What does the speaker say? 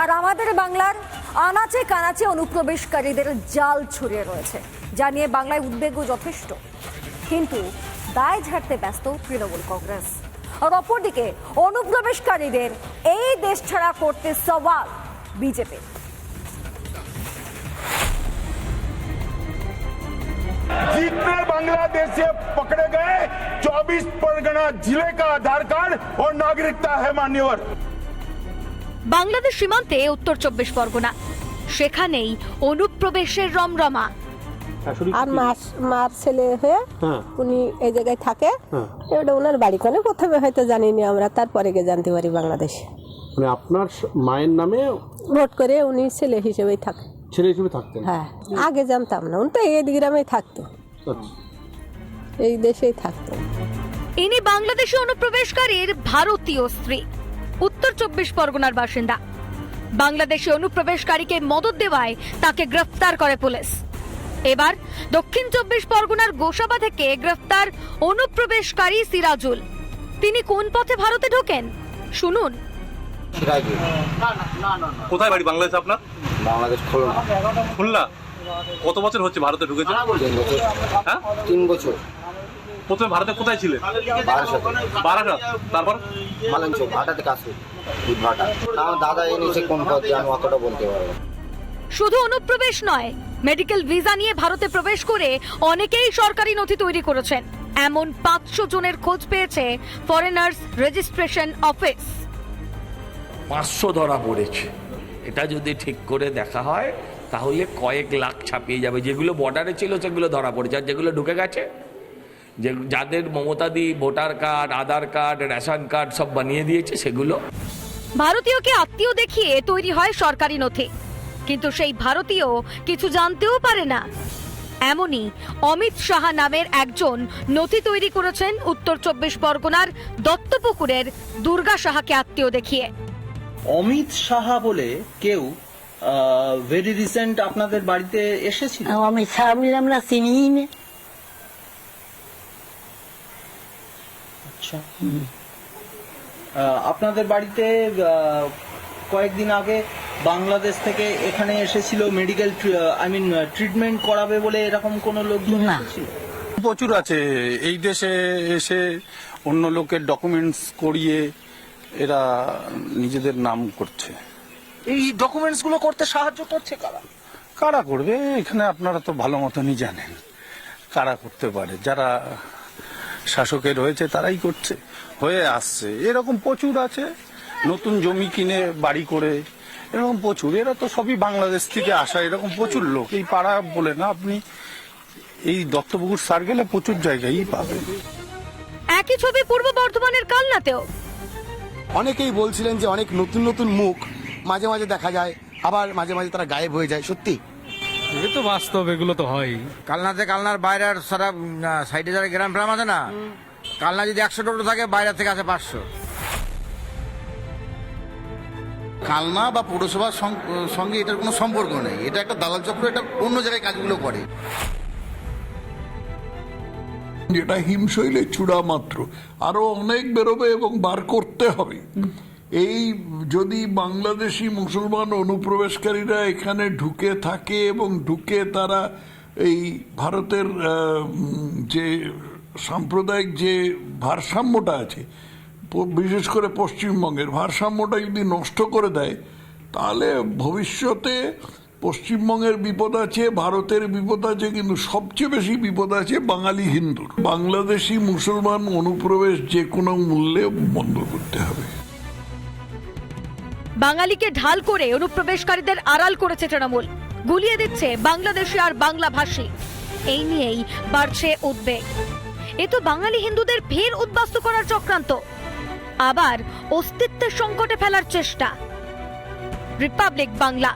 আর আমাদের বাংলার আনাচে কানাচে অনুপ্রবেশকারীদের জাল ছড়িয়ে রয়েছে যা নিয়ে বাংলায় উদ্বেগও যথেষ্ট কিন্তু দায় ঝাড়তে ব্যস্ত তৃণমূল কংগ্রেস আর অপরদিকে অনুপ্রবেশকারীদের এই দেশ ছাড়া করতে সওয়াল বিজেপি जितने बांग्लादेश से पकड़े गए 24 परगना जिले का आधार कार्ड और नागरिकता है मान्यवर বাংলাদেশ সীমান্তে উত্তর চব্বিশ পরগনা। সেখানেই অনুপ্রবেশের রমরমা। আর মার মার ছেলে হয়ে উনি এই জায়গায় থাকে। এটা ওনার বাড়ি কোনে প্রথমে হয়তো জানিনি আমরা তারপরে গিয়ে জানতে পারি বাংলাদেশ। মানে আপনার মায়ের নামে ভোট করে উনি ছেলে হিসেবেই থাকে। ছেলে হিসেবে থাকতেন? হ্যাঁ আগে জানতাম না উনি তো এই গ্রামেই থাকতো। আচ্ছা। এই দেশেই থাকতো। ইনি বাংলাদেশি অনুপ্রবেশকারীর ভারতীয় স্ত্রী। উত্তর চব্বিশ পরগনার বাসিন্দা। বাংলাদেশে অনুপ্রবেশকারীকে মদত দেওয়ায় তাকে গ্রেফতার করে পুলিশ। এবার দক্ষিণ চব্বিশ পরগনার গোসাবা থেকে গ্রেফতার অনুপ্রবেশকারী সিরাজুল। তিনি কোন পথে ভারতে ঢোকেন? শুনুন। সিরাজুল। কোথায় বাড়ি? বাংলাদেশ আপনার? বাংলাদেশ খুলনা। খুলনা? কত বছর হচ্ছে ভারতে ঢুকেছে তিন বছর। হ্যাঁ? তিন বছর। প্রথমে ভারতে কোথায় ছিলেন? বারাসাতে। বারাসাত। তারপর? ভাটাতে কাছে ভাটা। আমার দাদা এনেছে কোন পথ দিয়ে আমি অতটা বলতে পারব শুধু অনুপ্রবেশ নয় মেডিকেল ভিসা নিয়ে ভারতে প্রবেশ করে অনেকেই সরকারি নথি তৈরি করেছেন। এমন পাঁচশো জনের খোঁজ পেয়েছে ফরেনার্স রেজিস্ট্রেশন অফিস পাঁচশো ধরা পড়েছে। এটা যদি ঠিক করে দেখা হয় তাহলে কয়েক লাখ ছাপিয়ে যাবে। যেগুলো বর্ডারে ছিল সেগুলো ধরা পড়েছে। আর যেগুলো ঢুকে গেছে যে যাদের মমতাদি voter card Aadhaar card ration card সব বানিয়ে দিয়েছে সেগুলো। ভারতীয়কে আত্মীয় দেখিয়ে তৈরি হয় সরকারি নথি। কিন্তু সেই ভারতীয় কিছু জানতেও পারে না। এমনই অমিত সাহা নামের একজন নথি তৈরি করেছেন উত্তর চব্বিশ পরগনার দত্তপুকুরের দুর্গা সাহাকে আত্মীয় দেখিয়ে। অমিত সাহা বলে কেউ ভেরি রিসেন্ট আপনাদের বাড়িতে এসেছিল? আমি সামনে আমরা চিনি না। আচ্ছা। আপনাদের বাড়িতে কয়েকদিন আগে বাংলাদেশ থেকে এখানে এসেছিল মেডিকেল আই মিন ট্রিটমেন্ট করাবে বলে এরকম কোন লোকজন না। প্রচুর আছে। এই দেশে এসে অন্য লোকের ডকুমেন্টস করিয়ে এরা নিজেদের নাম করছে। এই ডকুমেন্টসগুলো করতে সাহায্য করছে কারা? কারা করবে? এখানে আপনারা তো ভালো মতনই জানেন। কারা করতে পারে? যারা শাসকে রয়েছে তারাই করছে হয়ে আসছে। এরকম প্রচুর আছে নতুন জমি কিনে বাড়ি করে এরকম প্রচুর। এরা তো সবই বাংলাদেশ থেকে আসা এরকম প্রচুর লোক। এই পাড়া বলে না আপনি এই দত্তপুকুর সার্কেলে প্রচুর জায়গায়ই পাবেন একই ছবি পূর্ব বর্ধমানের কালনাতেও। অনেকেই বলছিলেন যে অনেক নতুন নতুন মুখ মাঝে মাঝে দেখা যায় আবার মাঝে মাঝে তারা গায়েব হয়ে যায়। সত্যি এ তো বাস্তব এগুলো তো হয়। কালনাতে কালনার বাইরে আর সারা সাইডে যারা গ্রাম ফ্রাম আছে না কালনা যদি একশো টোটো থাকে বাইরে থেকে আছে পাঁচশো। কালনা বা পৌরসভার সঙ্গে এটার কোনো সম্পর্ক নেই। এটা একটা দালাল চক্র এটা অন্য জায়গায় কাজগুলো করে। যেটা হিমশৈলের চূড়া মাত্র। আরও অনেক বেরোবে এবং বার করতে হবে। এই যদি বাংলাদেশি মুসলমান অনুপ্রবেশকারীরা এখানে ঢুকে থাকে এবং ঢুকে তারা এই ভারতের যে সাম্প্রদায়িক যে ভারসাম্যটা আছে বিশেষ করে পশ্চিমবঙ্গের ভারসাম্যটা যদি নষ্ট করে দেয়, তাহলে ভবিষ্যতে পশ্চিমবঙ্গের বিপদ আছে, ভারতের বিপদ আছে, কিন্তু সবচেয়ে বেশি বিপদ আছে বাঙালি হিন্দুর। বাংলাদেশি মুসলমান অনুপ্রবেশ যে কোনো মূল্যে বন্ধ করতে হবে। বাঙালিকে ঢাল করে অনুপ্রবেশকারীদের আড়াল করেছে তৃণমূল। গুলিয়ে দিচ্ছে বাংলাদেশি আর বাংলা ভাষী এই নিয়েই বাড়ছে উদ্বেগ। এ তো বাঙালি হিন্দুদের ফের উদ্বাস্ত করার চক্রান্ত। আবার অস্তিত্বের সংকটে ফেলার চেষ্টা। রিপাবলিক বাংলা।